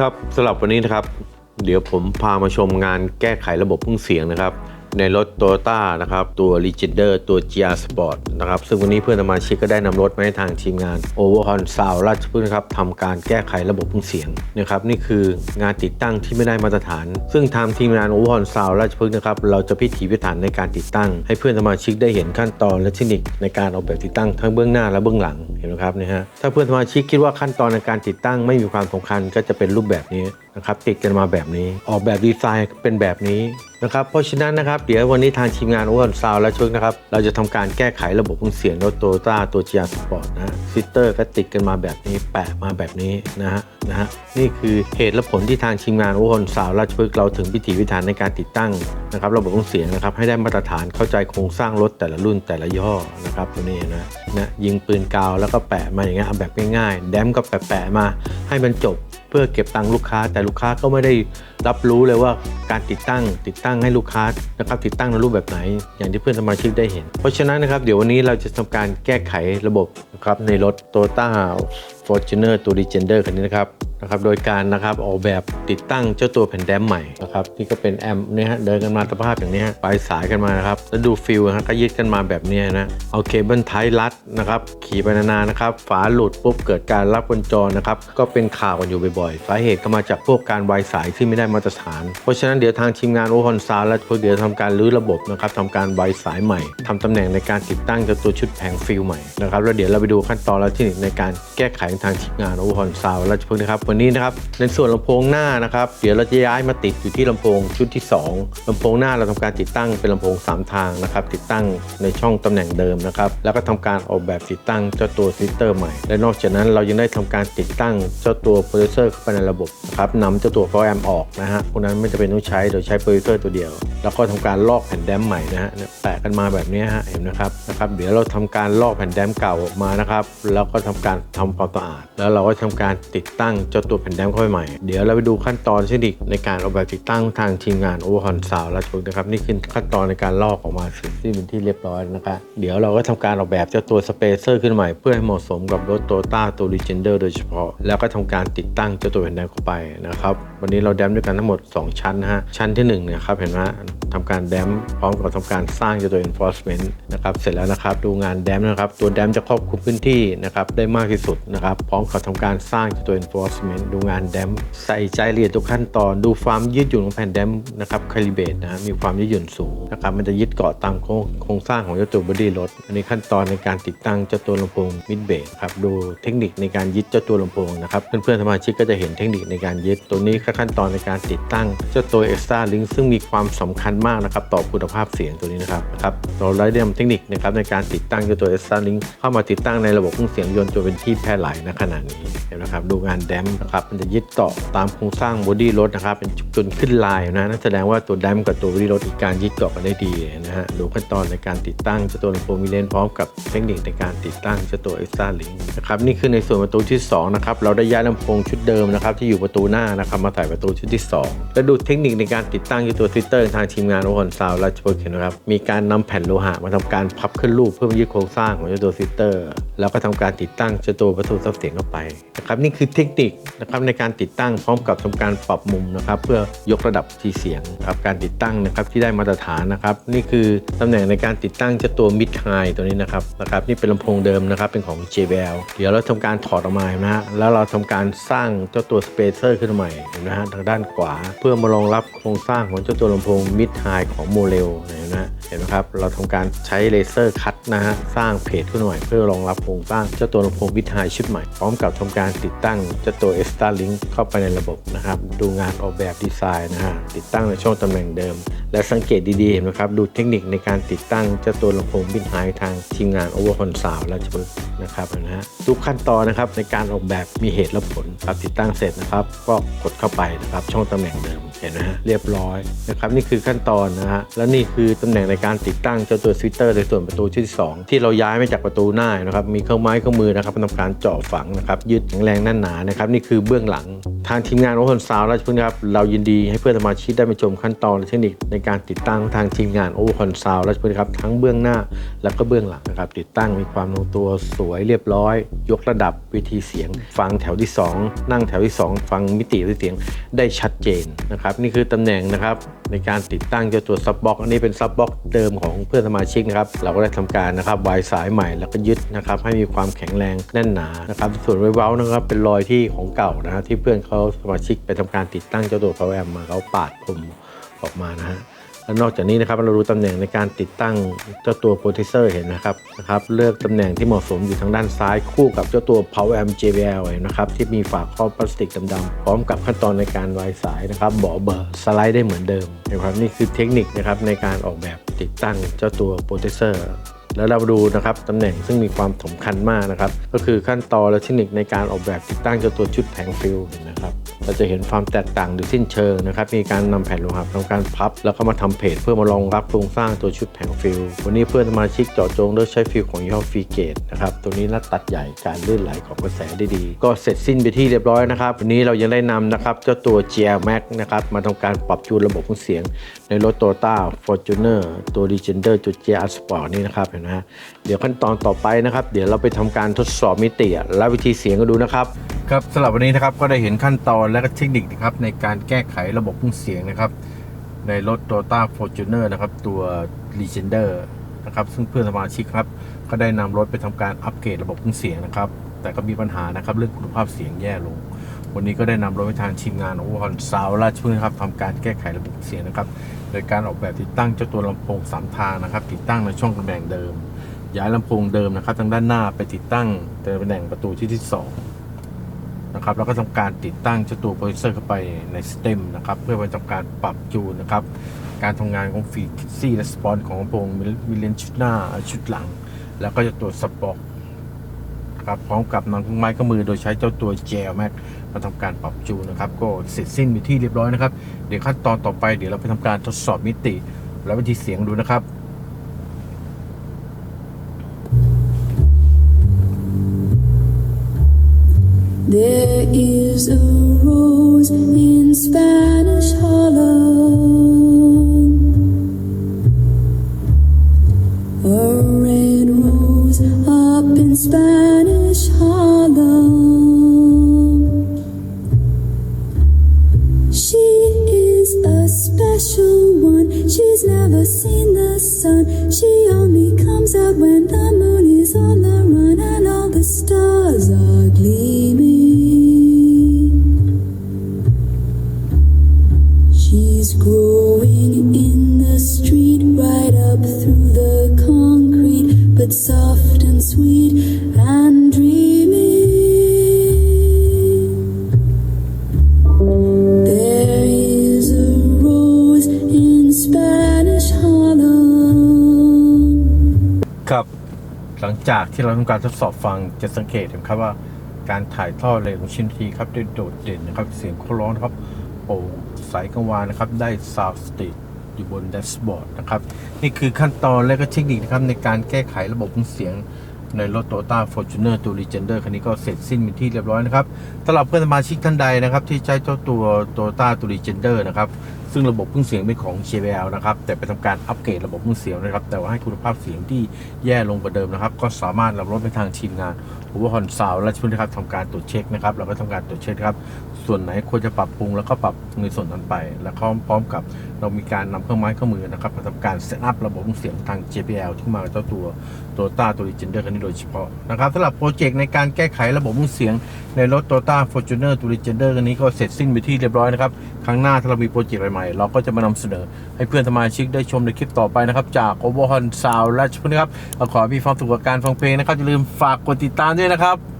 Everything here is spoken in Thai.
ครับสำหรับวันนี้นะครับ เดี๋ยวผมพามาชมงานแก้ไขระบบเครื่องเสียงนะครับ ในรถ t o y o ต้านะครับตัว Legender ตัว GR Sport นะครับซึ่งวันนี้เพื่อนสมาชิกก็ได้นำรถมาให้ทางทีมงาน Overhaul Sound ราชพฤกษ์นะครับทำการแก้ไขระบบเครื่องเสียงนะครับนี่คืองานติดตั้งที่ไม่ได้มาตรฐาน ซึ่งทางทีมงาน Overhaul Sound ราชพฤกษ์นะครับเราจะพิถีพิถันในการติดตั้ง ให้เพื่อนสมาชิกได้เห็นขั้นตอนและเทคนิคในการออกแบบติดตั้งทั้งเบื้องหน้าและเบื้องหลังเห็นไหมครับนี่ฮะถ้าเพื่อนสมาชิกคิดว่าขั้นตอนในการติดตั้งไม่มีความสำคัญก็จะเป็นรูปแบบนี้ นะครับติดกันมาแบบนี้ ออกแบบดีไซน์เป็นแบบนี้นะครับเพราะฉะนั้นนะครับเดี๋ยววันนี้ทางทีมงานโอวันซาวและช่วยนะครับเราจะทำการแก้ไขระบบเครื่องเสียงรถโตโยต้าตัว GR Sport นะฮะซิสเตอร์ก็ติดกันมาแบบนี้แปะมาแบบนี้นะฮะนะฮะนี่คือเหตุและผลที่ทางทีมงานโอวันซาวราชพฤกเราถึงพิถีพิถันในการติดตั้งนะครับระบบเครื่องเสียงนะครับให้ได้มาตรฐานเข้าใจโครงสร้างรถแต่ละรุ่นแต่ละย่ห้อนะครับตัวนี้นะนะยิงปืนกาวแล้วก็แปะมาอย่างเงี้ยเอาแบบง่ายๆแดมก็แปะๆมาให้มันจบ พื่อเก็บตังค์ลูกค้า แต่ลูกค้าก็ไม่ได้รับรู้เลยว่าการติดตั้ง ติดตั้งให้ลูกค้านะครับติดตั้งในรูปแบบไหน อย่างที่เพื่อนสมาชิกได้เห็น เพราะฉะนั้นนะครับเดี๋ยววันนี้เราจะทำการแก้ไขระบบนะครับในรถ t o y o ต้า Fortuner ตัว Legender คันนี้นะครับนะครับโดยการนะครับออกแบบติดตั้งเจ้าตัวแผ่นแดมใหม่นะครับที่ก็เป็นแอมป์เนี่ยฮะเดินกันมาสภาพอย่างนี้ฮะปลายสายกันมานะครับแล้วดูฟิลนะฮะก็ยึดกันมาแบบนี้นะเอาเคเบิลไทยรัดนะครับขี่ไปนานๆนะครับฝาหลุดปุ๊บเกิดการรับบนจอนะครับก็เป็นข่าวกันอยู่บ่อยๆ สาเหตุก็มาจากพวกการวายสายที่ไม่ได้มาตรฐาน เพราะฉะนั้นเดี๋ยวทางทีมงานโอฮอนซาและพวกเดี๋ยวทำการรื้อระบบนะครับทำการวายสายใหม่ทำตำแหน่งในการติดตั้งเจ้าตัวชุดแผงฟิลใหม่นะครับแล้วเดี๋ยวเราไปดูขั้นตอนและเทคนิคในการแก้ไขทางทีมงานโอฮอนซาและพวกนะครับวันนี้นะครับในส่วนลำโพงหน้านะครับเดี๋ยวเราจะย้ายมาติดอยู่ที่ลำโพงชุดที่สองลำโพงหน้าเราทำการติดตั้งเป็นลำโพงสามทางนะครับติดตั้งในช่องตำแหน่งเดิมนะครับแล้วก็ทำการออกแบบติดตั้งเจ้าตัวซิสเตอร์ใหม่ และนอกจากนั้นเรายังได้ทำการติดตั้งเจ้าตัวโปรดิวเซอร์เข้าไปในระบบนะครับนำเจ้าตัว p o w e r amp ออกนะฮะพวกนั้นไม่จะเป็นต้องใช้โดยใช้โปรดิวเซอร์ตัวเดียว แล้วก็ทำการลอกแผ่นแดมใหม่นะฮะแปะกันมาแบบนี้ฮะเห็นนะครับนะครับ เดี๋ยวเราทำการลอกแผ่นแดมเก่าออกมานะครับแล้วก็ทำการทำความสะอาด แล้วเราก็ทำการติดตั้งเจ้าตัวแผ่นแดมเข้าไปใหม่ เดี๋ยวเราไปดูขั้นตอนเทคนิคในการออกแบบติดตั้งทางทีมงานโอเวอร์ฮอนซาวและชกนะครับนี่คือขั้นตอนในการลอกออกมาเสร็จสิ้นเป็นที่เรียบร้อยนะครับเดี๋ยวเราก็ทำการออกแบบเจ้าตัวสเปเซอร์ขึ้นใหม่เพื่อให้เหมาะสมกับรถโตต้าตัว Legender โดยเฉพาะ แล้วก็ทำการติดตั้งเจ้าตัวแผ่นแดมเข้าไปนะครับ วันนี้เราแดมด้วยกันทั้งหมด 2 ชั้นนะฮะ ชั้นที่1เนี่ยครับเห็นไหมทำการแดมพร้อมกับทำการสร้างเจ้าตัว enforcement นะครับเสร็จแล้วนะครับดูงานแดมนะครับตัวแดมจะครอบคลุมพื้นที่นะครับได้มากที่สุดนะครับพร้อมกับทำการสร้างเจ้าตัว enforcement ดูงานแดมใส่ใจละเอียดทุกขั้นตอนดูความยืดหยุ่นของแผ่นแดมนะครับคาลิเบตนะมีความยืดหยุ่นสูงนะครับมันจะยึดเกาะตามโครงสร้างของเจ้าตัวบอดี้รถอันนี้ขั้นตอนในการติดตั้งเจ้าตัวลำโพงมิดเบสครับดูเทคนิคในการยึดเจ้าตัวลำโพงนะครับเพื่อนๆสมาชิกก็จะเห็นเทคนิคในการยึดตัวนี้คขั้นตอนในการติดตั้งเจ้าตัว Extra Link ซึ่งมีความสำคัญมากนะครับต่อคุณภาพเสียงตัวนี้นะครับครับเราได้นเทคนิคนะครับในการติดตั้งเจ้าตัว Extra Link เข้ามาติดตั้งในระบบเครื่องเสียงยนต์จนเป็นที่แพร่หลายณขณะนี้เห็นไหมครับดูงานแดมนะครับมันจะยึดเกาะตามโครงสร้างบอดี้รถนะครับเป็นจนขึ้นลายนะนั่นแสดงว่าตัวแดมกับตัวบอดี้รถอีกการยึดเกาะกันได้ดีนะฮะดูขั้นตอนในการติดตั้งเจ้าตัวลำโพงมีเลนพร้อมกับเทคนิคในการติดตั้งเจ้าตัว Extra Link นะครับนี่คือในส่วนประตูที่สองนะครับเราได้ย้ายลำโพงชุดเดิมนะครับที่อยู่ประตูหน้านะครับมาใส่ประตูชุดที่สองและดูเทคนิคในการติดตั้งเจ้าตัวทวิตเตอร์ทางทีมงานโอฮอนซาวและชโปเคนนะครับมีการนำแผ่นโลหะมาทำการพับขึ้นรูปเพื่อยึดโครงสร้างของเจ้าตัวทวิตเตอร์ แล้วก็ทำการติดตั้งเจ้าตัวประตูซับเสียงเข้าไปนะครับนี่คือเทคนิคนะครับในการติดตั้งพร้อมกับทำการปรับมุมนะครับเพื่อยกระดับที่เสียงครับการติดตั้งนะครับที่ได้มาตรฐานนะครับนี่คือตำแหน่งในการติดตั้งเจ้าตัวมิดไฮตัวนี้นะครับนะครับนี่เป็นลำโพงเดิมนะครับเป็นของ JBL เดี๋ยวเราทำการถอดออกมานะฮะแล้วเราทำการสร้างเจ้าตัวสเปเซอร์ขึ้นใหม่นะฮะทางด้านขวา เพื่อมารองรับโครงสร้างของเจ้าตัวลำโพงมิดไฮของโมเลนะฮะเห็นไหมครับเราทำการใช้เลเซอร์คัตนะฮะสร้างเพจขึ้นมาใหม่เพื่อรองรับโครงสร้างเจ้าตัวลำโพงมิดไฮชุดใหม่ พร้อมกับทำการติดตั้งเจ้าตัว e x t r a Link เข้าไปในระบบนะครับดูงานออกแบบดีไซน์นะฮะติดตั้งในช่องตำแหน่งเดิม และสังเกตดีๆเห็นไหมครับ ดูเทคนิคในการติดตั้งเจ้าตัวลำโพงมิดไฮทางทีมงาน Overcon Sound และจะนะครับนะฮะทุกขั้นตอนนะครับในการออกแบบมีเหตุและผลครับติดตั้งเสร็จนะครับ ก็กดเข้าไปนะครับ ช่องตำแหน่งเดิมเห็นนะฮะเรียบร้อยนะครับนี่คือขั้นตอนนะฮะและนี่คือตำแหน่งในการติดตั้งเจ้าตัวสวิตเตอร์ในส่วนประตูที่สองที่เราย้ายมาจากประตูหน้านะครับมีเครื่องไม้เครื่องมือนะครับทำการเจาะฝังนะครับยึดแข็งแรงแน่นหนานะครับนี่คือเบื้องหลังทางทีมงานโอเพนซาวราชพฤกษ์ครับเรายินดีให้เพื่อนสมาชิกได้มาชมขั้นตอนและเทคนิคในการติดตั้งทางทีมงานโอเพนซาวราชพฤกษ์ครับทั้งเบื้องหน้าและก็เบื้องหลังนะครับติดตั้งมีความลงตัวสวยเรียบร้อย ยกระดับวิธีเสียง ฟังแถวที่ 2 นั่งแถวที่ 2 ฟังมิติที่เสียงได้ชัดเจนนะครับนี่คือตำแหน่งนะครับในการติดตั้งเจ้าตัวซับบ็อกอันนี้เป็นซับบ็อกเดิมของเพื่อนสมาชิกนะครับเราก็ได้ทำการนะครับวายสายใหม่แล้วก็ยึดนะครับให้มีความแข็งแรงแน่นหนานะครับส่วนไวเว้านะครับเป็นรอยที่ของเก่านะฮะที่เพื่อนเขาาสมาชิกไปทำการติดตั้งเจ้าตัว power amp มาเขาปาดผมออกมานะฮะและนอกจากนี้นะครับเรารู้ตำแหน่งในการติดตั้งเจ้าตัวโปรเทสเซอร์เห็นนะครับนะครับ เลือกตำแหน่งที่เหมาะสมอยู่ทางด้านซ้ายคู่กับเจ้าตัว Power Amp JBL นะครับที่มีฝาครอบพลาสติกดำๆพร้อมกับขั้นตอนในการวายสายนะครับเบาะเบอร์สไลด์ได้เหมือนเดิมนะครับนี่คือเทคนิคนะครับในการออกแบบติดตั้งเจ้าตัวโปรเทสเซอร์ แล้วเราดูนะครับตำแหน่งซึ่งมีความสำคัญมากนะครับ ก็คือขั้นตอนและเทคนิคในการออกแบบติดตั้งเจ้าตัวชุดแผงฟิลนะครับ เราจะเห็นความแตกต่างโดยสิ้นเชิงนะครับ มีการนำแผ่นโลหะทำการพับ แล้วก็มาทำเพจเพื่อมารองรับโครงสร้างตัวชุดแผงฟิลวันนี้เพื่อนสมาชิกเจาะจงโดยใช้ฟิลของยี่ห้อฟีเกตนะครับ ตัวนี้นัดตัดใหญ่การลื่นไหลของกระแสได้ดี ก็เสร็จสิ้นไปที่เรียบร้อยนะครับ วันนี้เรายังได้นำนะครับเจ้าตัว GL Max นะครับมาทำการปรับจูนระบบเครื่องเสียง ในรถ Toyota Fortuner ตัว Legender ตัว GR Sport นี่นะครับเห็นไหม เดี๋ยวขั้นตอนต่อไปนะครับ เดี๋ยวเราไปทำการทดสอบมิติและวิธีเสียงกันดูนะครับ ครับสำหรับวันนี้นะครับก็ได้เห็นขั้นตอนและก็เทคนิคนะครับในการแก้ไขระบบเครื่องเสียงนะครับ ในรถ Toyota Fortuner นะครับตัว Legender นะครับซึ่งเพื่อนสมาชิกครับก็ได้นำรถไปทำการอัปเกรดระบบเครื่องเสียงนะครับ แต่ก็มีปัญหานะครับเรื่องคุณภาพเสียงแย่ลง วันนี้ก็ได้นำรถไปทางทีมงานของวอนซาวราชพฤกษ์ครับทำการแก้ไขระบบเสียงนะครับ โดยการออกแบบติดตั้งเจ้าตัวลำโพงสามทางนะครับ ติดตั้งในช่องตำแหน่งเดิม ย้ายลำโพงเดิมนะครับทางด้านหน้าไปติดตั้งในตำแหน่งประตูที่ที่สองนะครับแล้วก็ทำการติดตั้งเจ้าตัวโปรดิเซอร์เข้าไปในสเต็มนะครับเพื่อไปทำการปรับจูนนะครับการทำงานของฟีดซี่และสปอนของลำโพงมิเลนชุดหน้าชุดหลัง แล้วก็จะตัวสปอร์ครับพร้อมกับนำเครื่องไม้เครื่อมือโดยใช้เจ้าตัวเจลแม็กมาทำการปรับจูนนะครับ ก็เสร็จสิ้นไปที่เรียบร้อยนะครับ เดี๋ยวขั้นตอนต่อไปเดี๋ยวเราไปทำการทดสอบมิติ และวิธีเสียงดูนะครับ There is a rose in Spanish Hollow, a red rose up in Spanish Hollow. She is a special one. She's never seen the sun. She only comes out when the หลังจากที่เราทำการทดสอบฟังจะสังเกตเห็นครับว่าการถ่ายทอดเร็วของชิ้นทีครับได้โดดเด่นนะครับ เสียงเขาร้องนะครับโปร่งใสกังวานนะครับ ได้ซาวสติอยู่บนแดชบอร์ดนะครับ นี่คือขั้นตอนและก็เทคนิคนะครับ ในการแก้ไขระบบเครื่องเสียงในรถ Toyota Fortuner ตัว Legender คันนี้ก็เสร็จสิ้นเป็นที่เรียบร้อยนะครับสำหรับเพื่อนสมาชิกท่านใดนะครับ ที่ใช้เจ้าตัว Toyota ตัว Legender นะครับ ซึ่งระบบเครื่องเสียงเป็นของ JBL นะครับ แต่ไปทำการอัปเกรดระบบเครื่องเสียงนะครับ แต่ว่าให้คุณภาพเสียงที่แย่ลงกว่าเดิมนะครับ ก็สามารถนำรถไปทางทีมงานหัวหอนสาวและช่วยนะครับทำการตรวจเช็คนะครับเราก็ทำการตรวจเช็คครับ ส่วนไหนควรจะปรับปรุงแล้วก็ปรับในส่วนนั้นไป และพร้อมกับ เรามีการนำเครื่องไม้เครื่องมือนะครับมาทำการเซตอัพระบบเสียงทาง JBL ที่มากับเจ้าตัว Toyota ตัว Legender คันนี้โดยเฉพาะนะครับสำหรับโปรเจกต์ในการแก้ไขระบบเสียงในรถ Toyota Fortuner ตัว Legender คันนี้ก็เสร็จสิ้นไปที่เรียบร้อยนะครับครั้งหน้าถ้าเรามีโปรเจกต์ใหม่ๆเราก็จะมานำเสนอให้เพื่อนสมาชิกได้ชมในคลิปต่อไปนะครับจาก o v e r h o n Sound และชุดนะครับขอมีความสุขกับการฟังเพลงนะครับอย่าลืมฝากกดติดตามด้วยนะครับ